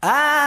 I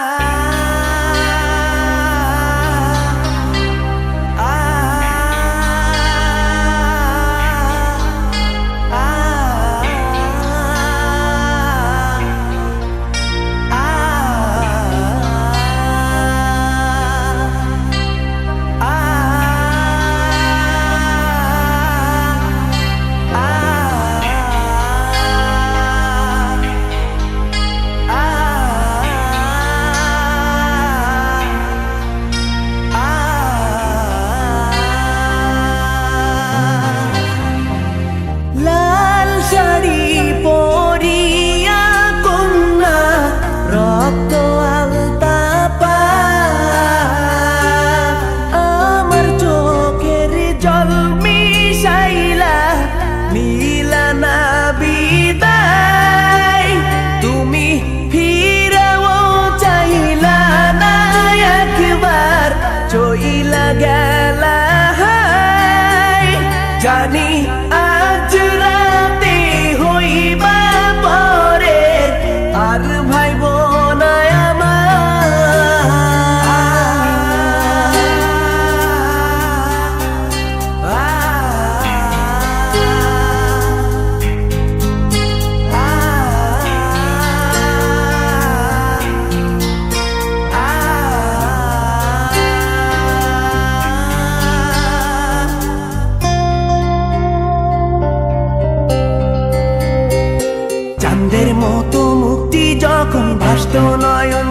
আর ভাই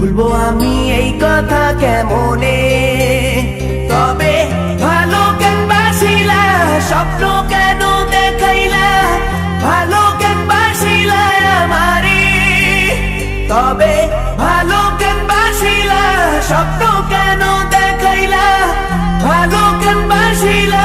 ভুলবো আমি এই কথা কেমনে? তবে ভালো কেন বাসিলা, স্বপ্ন কেন দেখাইলা? ভালো কেন বাসিলা আমারে? তবে ভালো কেন বাসিলা, স্বপ্ন কেন দেখাইলা? ভালো কেন বাসিলা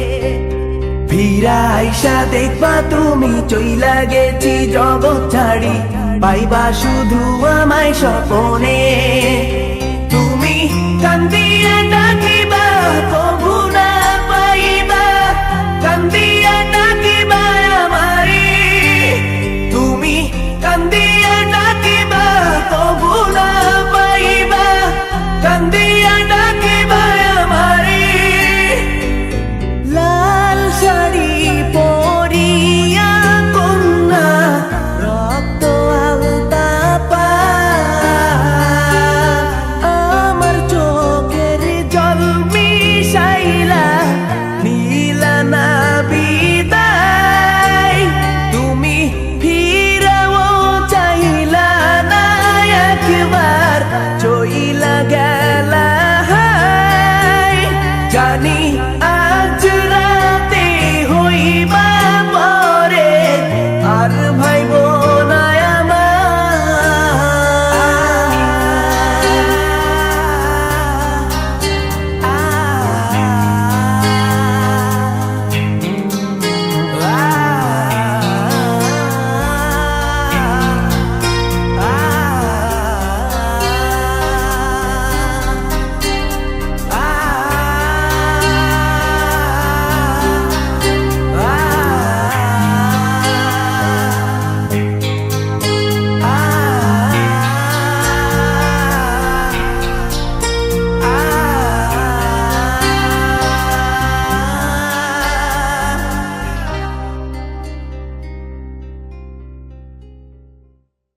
ফিরা আইসা দেখবা তুমি চইলা গেছি জগৎ ছাড়ি। পাইবা শুধু আমায় স্বপনে। তুমি কান্দিয়া